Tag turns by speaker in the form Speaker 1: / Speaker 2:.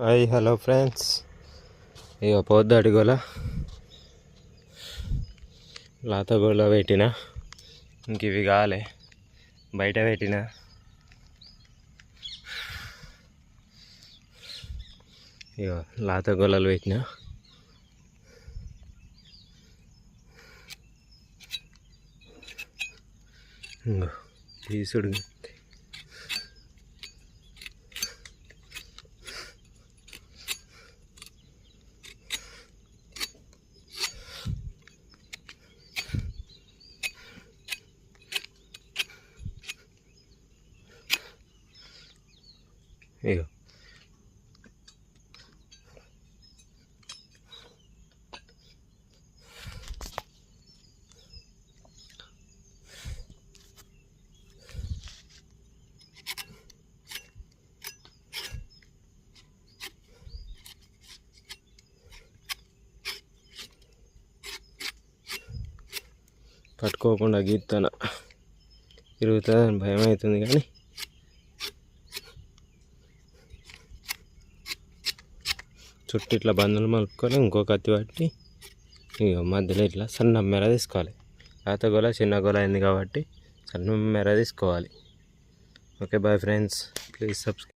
Speaker 1: Hi hello friends ఇక పొద్దు అడుగుల. లాత పెట్టిన. ఇంక ఇవి కాలే. బయట పెట్టిన. ఇక లాత పెట్టిన. తీసుడు. ఇక పట్టుకోకుండా గీతన తిరుగుతుందని భయం అవుతుంది కానీ చుట్టూ ఇట్లా బంధువులు మలుపుకొని ఇంకో కత్తి పట్టి ఇక మధ్యలో ఇట్లా సన్న మెర తీసుకోవాలి. పాత గోల చిన్న గోల అయింది కాబట్టి సన్న మెర తీసుకోవాలి. Okay bye friends please subscribe